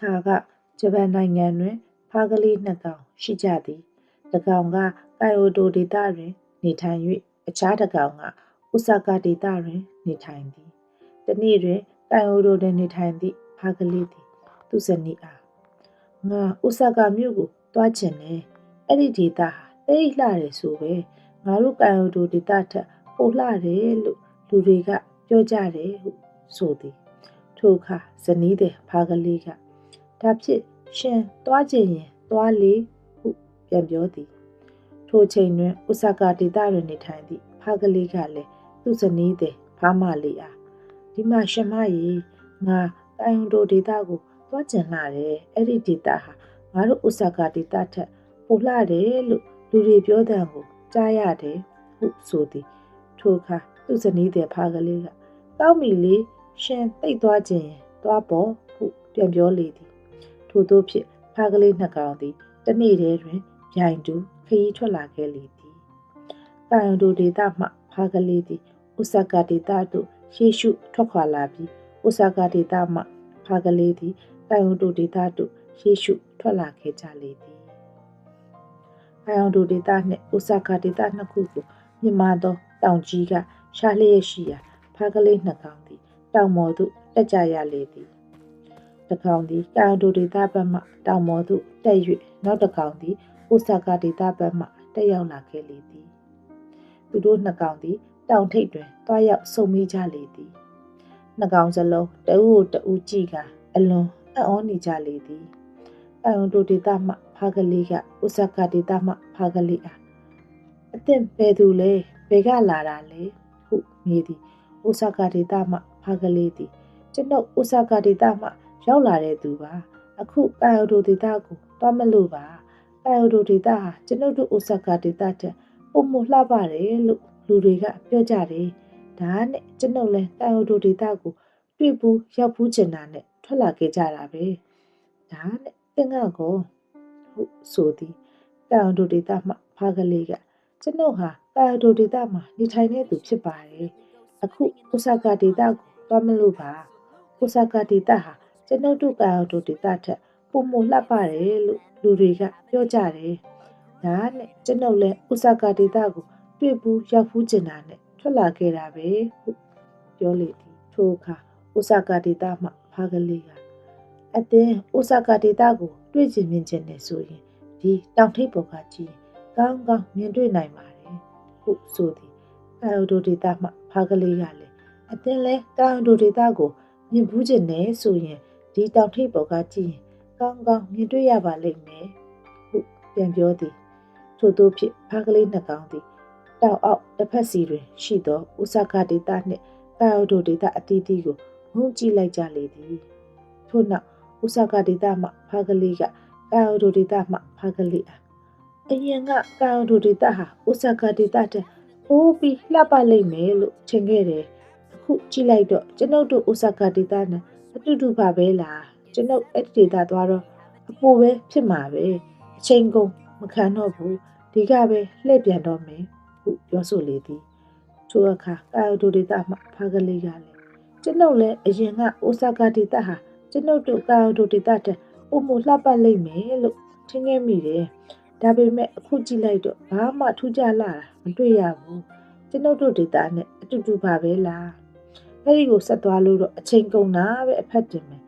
ခါကဂျပန်နိုင်ငံတွင်ဖားကလေးနှစ်ကောင်ရှိကြသည်တစ်ကောင်ကကိုင်အိုတိုဒေသတွင် နေထိုင်၍အခြားတစ်ကောင်ကဥဆာကာဒေသတွင် နေထိုင်သည်တနေ့တွင်ကိုင်အိုတိုတွင်နေထိုင်သည့်ဖားကလေးသည် သူ့ဇနီးအားငါဥဆာကာမြို့ကိုတွားချင်တယ်အဲ့ဒီဒေသဟာတိတ်လှတယ်ဆိုပဲငါတို့ကိုင်အိုတိုဒေသထက်ပိုလှတယ်လို့လူတွေကပြောကြတယ်ဟုဆိုသည်ထိုအခါဇနီးတဲ့ဖားကလေးက ဒါဖြစ်ရှင်တွားချင်ရင်တွားလေဟုပြန်ပြောသည်ထိုချိန်တွင်ဥဆာကာဒေသတွင်နေထိုင်သည့်ဖားကလေးကလည်းသူ့ဇနီးသည်ဖားမလေးအားဒီမှာရှင်မကြီးငါတိုင်ယွန်တိုဒေသကိုသွားကျင်လာတယ်အဲ့ဒီဒေသဟာငါတို့ဥဆာကာဒေသထက်ပိုလှတယ်လို့လူတွေပြောတဲ့ကိုကြားရတယ်ဟုဆိုသည်ထိုအခါသူ့ဇနီးသည်ဖားကလေးကတောက်မီလေးရှင်တိတ်သွားခြင်းရင်သွားပေါ်ဟုပြန်ပြောလေသည် ထို့သောဖြင့်ဖားကလေးနှစ်ကောင်သည်တနေ့တည်းတွင်ပြိုင်တူခရီးထွက်လာခဲ့လေသည်။ကာယံတို့ဒေသမှဖားကလေးသည်ဥဆာကာဒေသသို့ရှေ့ရှုထွက်ခွာလာပြီးဥဆာကာဒေသမှဖားကလေးသည်ကာယံတို့ဒေသသို့ရှေ့ရှုထွက်လာခဲ့ကြလေသည်။ကာယံတို့ဒေသနှင့်ဥဆာကာဒေသနှစ်ခုကိုမြင်မာသောတောင်ကြီးကရှားလျက်ရှိရာဖားကလေးနှစ်ကောင်သည်တောင်မော်သို့တက်ကြရလေသည်။ တစ်ကောင်သည်ကာယံတို့ဒေသဘက်မှတောင်မော်သို့တက်၍နောက်တစ်ကောင်သည်အိုဆာကာဒေသဘက်မှတက်ရောက်လာခဲ့လေသည်သူတို့နှစ်ကောင်သည်တောင်ထိပ်တွင်တွားရောက်ဆုံမိကြလေသည်နှစ်ကောင်စလုံးတအူးတအူးကြည့်ကအလွန်အံ့ဩနေကြလေသည်အယုံတို့ဒေသမှဖားကလေးကအိုဆာကာဒေသမှဖားကလေးအားအသင်ဘယ်သူလဲဘယ်ကလာတာလဲဟုမေးသည်အိုဆာကာဒေသမှဖားကလေးသည်ကျွန်ုပ်အိုဆာကာဒေသမှ ရောက်လာတဲ့သူပါအခုကာယိုဒိုဒေသကိုတွားမလို့ပါကာယိုဒိုဒေသဟာကျွန်ုပ်တို့အိုဆာကာဒေသတဲ့ပုံမလှပတယ်လို့လူတွေကပြောကြတယ်ဒါနဲ့ကျွန်ုပ်လည်းကာယိုဒိုဒေသကိုတွေ့ဘူးရောက်ဘူးချင်တာနဲ့ထွက်လာခဲ့ကြတာပဲဒါနဲ့တင်ကကိုဟုတ်ဆိုသည်ကာယိုဒိုဒေသမှဖားကလေးကကျွန်ုပ်ဟာကာယိုဒိုဒေသမှာနေထိုင်နေသူဖြစ်ပါတယ်အခုအိုဆာကာဒေသကိုတွားမလို့ပါအိုဆာကာဒေသဟာ ကျွန်ုပ်တို့ကာယိုဒိုဒေသထက်ပုံမလှပတယ်လို့လူတွေကပြောကြတယ်။ဒါနဲ့ကျွန်ုပ်လည်းဥဆာကာဒေတာကိုတွေ့ဘူးရောက်ဘူးကျင်တာနဲ့ထွက်လာခဲ့တာပဲဟုပြောလေသည်ထိုအခါဥဆာကာဒေတာမှဖားကလေးကအသင်းဥဆာကာဒေတာကိုတွေ့ကျင်မြင်ကျင်နေဆိုရင်ဒီတောင်ထိပ်ပေါ်ကကြည့်ကောင်းကောင်းမြင်တွေ့နိုင်ပါတယ်ဟုဆိုသည်ကာယိုဒိုဒေတာမှဖားကလေးကလည်းအသင်းလဲကာယိုဒိုဒေတာကိုမြင်ဘူးကျင်နေဆိုရင် ဒီတောင်ထိပ်ပေါ်ကကြည့်ရင်ကောင်းကောင်းမြင်တွေ့ရပါလိမ့်မယ်ဟုပြန်ပြောသည်ထို့သောဖြင့်ဖားကလေးနှစ်ကောင်သည်တောင်အောက်တစ်ဖက်စီတွင်ရှိသောဥစကာဒေတာနှင့်ကာယိုဒိုဒေတာအသီးသီးကိုငုံကြည့်လိုက်ကြလေသည်ထို့နောက်ဥစကာဒေတာမှဖားကလေးကကာယိုဒိုဒေတာမှဖားကလေးအားအရင်ကကာယိုဒိုဒေတာဟာဥစကာဒေတာတဲ့ပိုးပြီးလှပလိမ့်မယ်လို့ထင်ခဲ့တယ်အခုကြည့်လိုက်တော့ကျွန်ုပ်တို့ဥစကာဒေတာနဲ့ အတူတူပါပဲလားကျွန်ုပ်အဲ့ဒီဒေတာသွားတော့အပူပဲဖြစ်မှာပဲအချိန်ကုန်မခံတော့ဘူးဒီကပဲလှည့်ပြန်တော့မယ်ဟုပြောဆိုလေသည်ထိုအခါကာယိုဒိုဒေတာမှဖားကလေးကလည်းကျွန်ုပ်လည်းအရင်ကအိုဆာကာဒေတာဟာကျွန်ုပ်တို့ကာယိုဒိုဒေတာတဲ့ပုံမလှပလိမ့်မယ်လို့ထင်ခဲ့မိတယ်ဒါပေမဲ့အခုကြည့်လိုက်တော့ဘာမှထူးခြားလာတာမတွေ့ရဘူးကျွန်ုပ်တို့ဒေတာနဲ့အတူတူပါပဲလား အဲ့ဒီကိုဆက်သွားလို့တော့အချိန်ကုန်တာပဲအဖက်တင်မယ်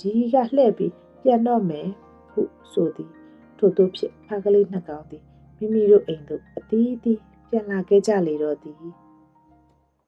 ဒီကလှည့်ပြီးပြန်တော့မယ်ဟုဆိုသည်ထို့သောဖြင့်ဖားကလေးနှစ်ကောင်သည်မိမိတို့အိမ်သို့အသီးသီးပြန်လာခဲ့ကြလေတော့သည်